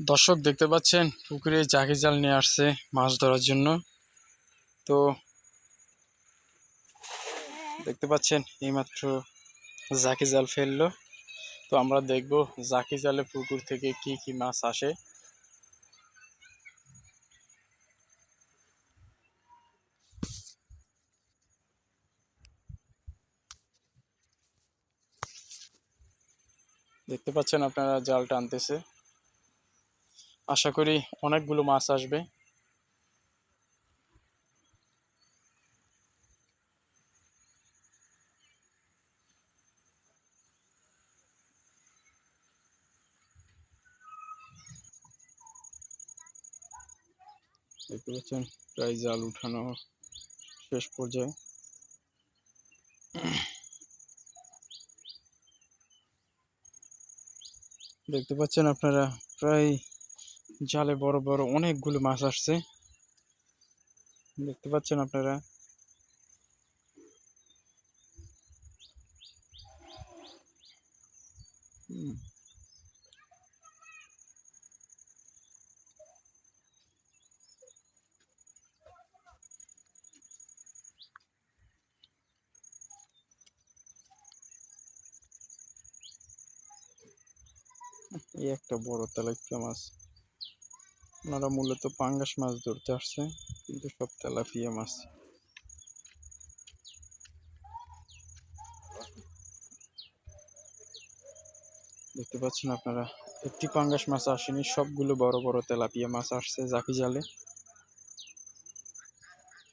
দর্শক দেখতে পাচ্ছেন, পুকুরে জাকি জাল নিয়ে আসছে মাছ ধরার জন্য। তো দেখতে পাচ্ছেন, এইমাত্র জাকি জাল ফেলল। তো আমরা দেখব জাকি জালে পুকুর থেকে কি কি মাছ আসে। দেখতে পাচ্ছেন আপনারা জাল টানতেছে আশা করি অনেকগুলো মাছ আসবে। দেখতে পাচ্ছেন, প্রায় জাল উঠানো শেষ পর্যায়ে। দেখতে পাচ্ছেন আপনারা, প্রায় জালে বড় বড় অনেকগুলো মাছ আসছে। দেখতে পাচ্ছেন আপনারা? এই একটা বড় তেলাপিয়া মাছ। ওনারা মূলত পাঙ্গাস মাছ ধরতে আসছেন, কিন্তু সব তেলাপিয়া মাছ। দেখতে পাচ্ছেন আপনারা, একটি পাঙ্গাস মাছ আসেনি, সবগুলো বড় বড় তেলাপিয়া মাছ আসছে জাকি জালে।